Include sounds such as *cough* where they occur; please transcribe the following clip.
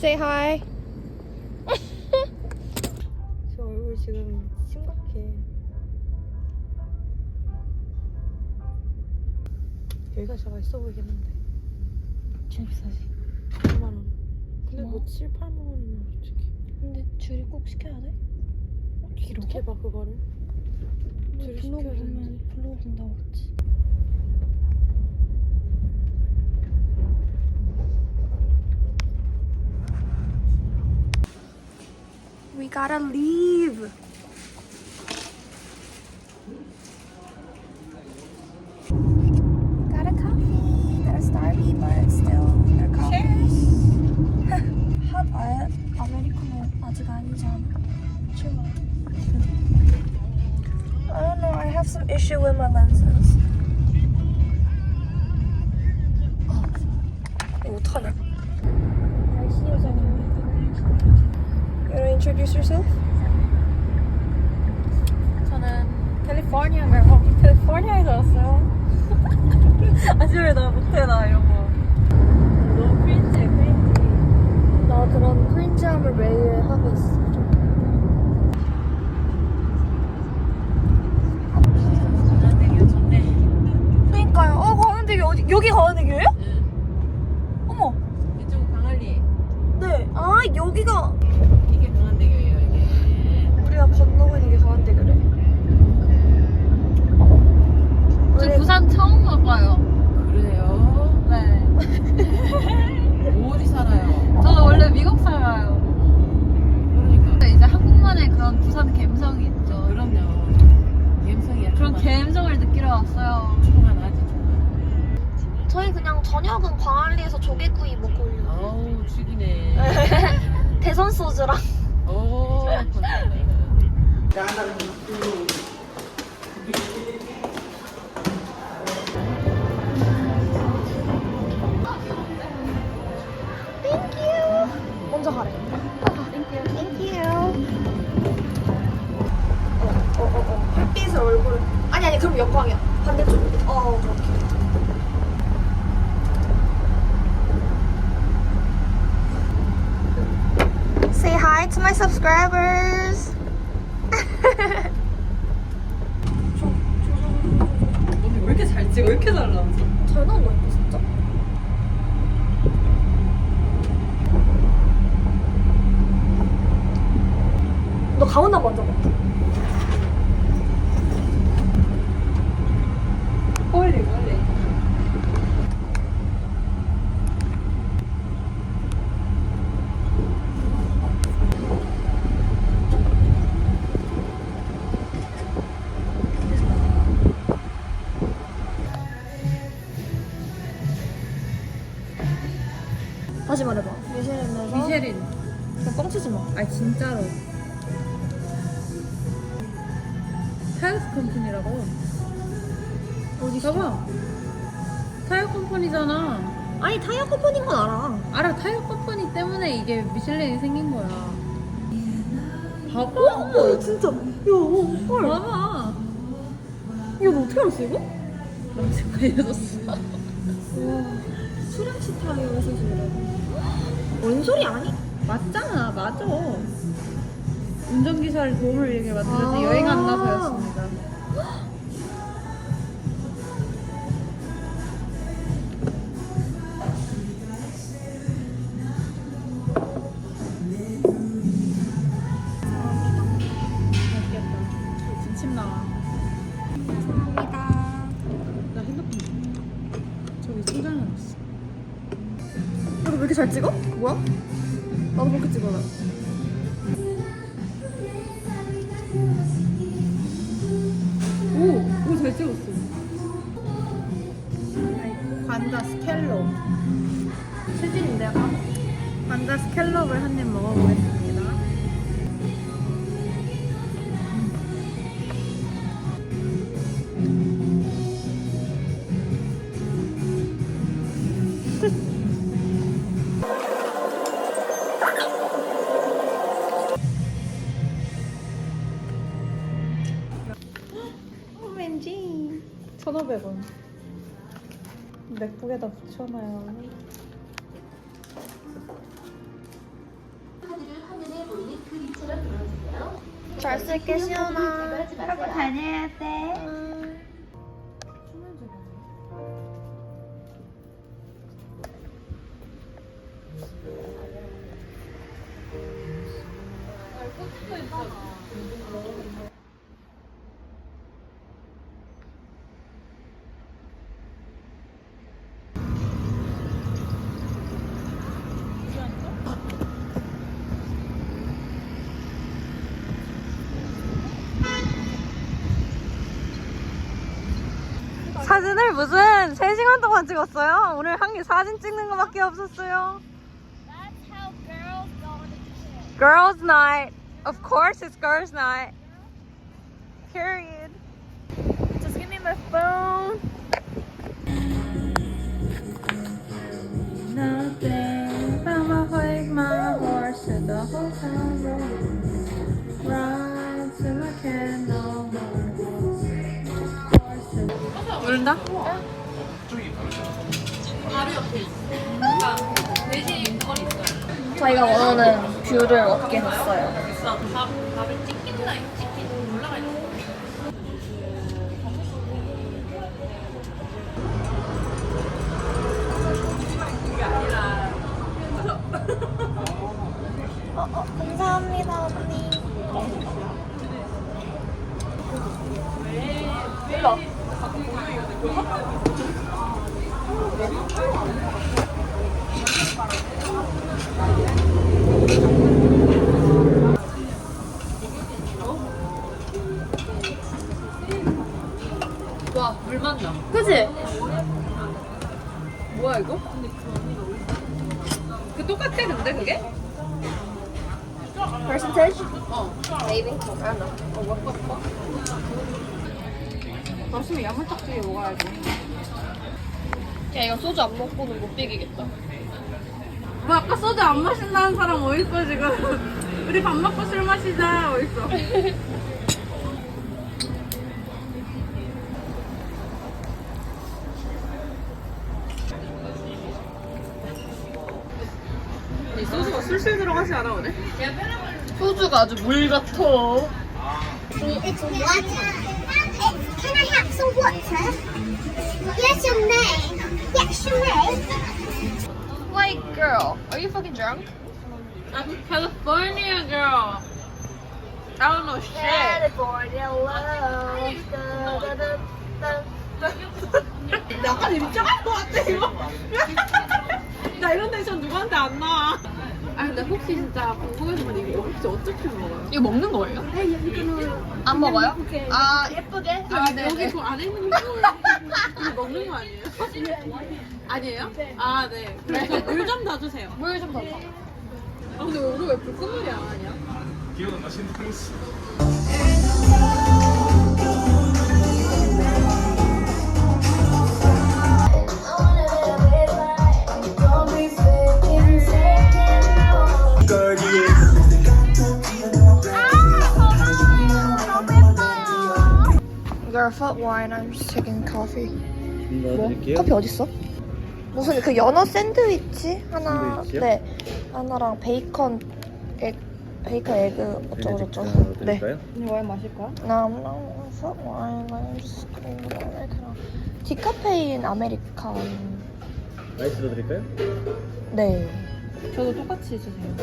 Say hi. *laughs* 저 얼굴 지금 심각해. 여기가 제가 있어 한데. 진짜 비싸지. 8만 원. 근데 뭐 뭐? 7, 8만 원이면 솔직히. 근데 줄이 꼭 시켜야 돼? 어떻게 봐 그거를? 줄을 블로그 시켜야 보면 되는데. 블로그 본다고 했지. We gotta leave. Got a coffee. Got a Starbucks, but still got coffee. *laughs* 핫 아예 아메리카노 아직 아니지 않아? 출발. I don't know. I have some issue with my lenses. 어, 이거 어떡하냐? 날씨 여자님. You wanna introduce yourself? 저는 캘리포니아 girl. 캘리포니아에서 왔어요. *laughs* 아침에 나 못해 나 이런 거. 너무 크린지해 크린지. 나 그런 크린지함을 매일 하고 있어. 되게 좋네. 그러니까요. 어, 강원대교 어디? 여기 강원대교예요? 응. 어머. 이쪽 강할리. 네. 아, 여기가 이게 강한대교예요 이게. 우리가 건너고 있는 게 강원대교래. 저 원래 부산 처음 가봐요. 그래요? 네. 어디 살아요? 저는 원래 미국 살아요. 그러니까. 근데 이제 한국만의 그런 부산 감성이 있죠. 그럼요. 감성이 그런 감성을 느끼러 왔어요. 충만하지. 저희 그냥 저녁은 광안리에서 조개구이 먹고 오려고. 어우 죽이네. *laughs* 대선 소주랑. 오. Thank you. 먼저 가래. Thank you. Thank you. 어, 어, 어, 어. 햇빛을 얼굴. 아니, 아니, 그럼 역광이야. 반대쪽. 어, 그렇게. Say hi to my subscribers. 언니 왜 이렇게 잘 찍어? 왜 이렇게 잘 나오지? 잘 나온다, 이거 진짜. 너 가온나 먼저 봐. 빨리 빨리. 다시 말해봐. 미쉐린에서. 미쉐린. 너 뻥치지 마. 아 진짜로. 타이어스 컴퍼니라고. 어디 봐봐. 타이어 컴퍼니잖아. 아니 타이어 컴퍼니인 건 알아. 알아 타이어 컴퍼니 때문에 이게 미슐린이 생긴 거야. 봐봐. 어, 진짜. 야, 어, 헐. 봐봐. 야, 너 어떻게 알았어 이거? 알려줬어. 와, 수렴시 타이어 시술이라고. 원소리 아니? 맞잖아, 맞아. 운전기사를 도움을 이렇게 만들어서 아. 여행 안 가서 이렇게 잘 찍어? 뭐야? 나도 그렇게 찍어라. 오! 오, 잘 찍었어. 관자. 체질인데 약간. 관자 스켈롭을 한 입 먹어보겠습니다. 1,500원. 맥북에다 붙여놔요. 잘 쓸게 시원아. 하고 다녀야 돼. 사진을 무슨 3시간 동안 찍었어요? 오늘 한 게 사진 찍는 거밖에 없었어요. Girls night. Of course it's girls night. Period. Just give me my phone. 모른다? 저희가 원하는 뷰를 얻게 됐어요. 어, 어, 감사합니다, 언니. 일로. 와, 물 맛 나. 그치? 뭐야, 이거? 그 똑같아, 근데 그게? Percentage? 어. Maybe. I don't know. 맛있으면 야물딱지게 먹어야지. 야, 이거 소주 안 먹고는 못 비기겠다. 뭐 아까 소주 안 마신다는 사람 어딨어, 지금? *laughs* 우리 밥 먹고 술 마시자, 어딨어? *laughs* 이 소주가 술술 들어가지 않아, 오늘? 소주가 아주 물 같아. I have some water? Yes, you may. Yes, you may. White girl, are you fucking drunk? I'm California girl. I don't know shit. California love. 나 아까 입장할 것 같아 이거. 나 이런 텐션 누구한테 안 나. 아 근데 혹시 진짜 궁금해서 이거 혹시 어떻게 먹어요? 이거 먹는 거예요? 안 먹어요? 아 예쁘게? 아 여기 네네. 그 안에 있는 거 이거 먹는 거 아니에요? *laughs* 아니에요? 아 네. 그래서 물좀 더 주세요. 물좀 더. 아 근데 우리 왜 불끈물이 안 하냐? You're foot wine. I'm just taking coffee. 넣어드릴게요. 커피 어딨어? 무슨 그 연어 샌드위치 하나 샌드위치요? 네 하나랑 베이컨 에 베이컨 에그 어쩌고 저쩌고 네. 드릴까요? 와인 마실 거야? 나무랑 foot wine. I'm just taking 그냥 디카페인 아메리칸. 아이스로 드릴까요? 네. 저도 똑같이 주세요.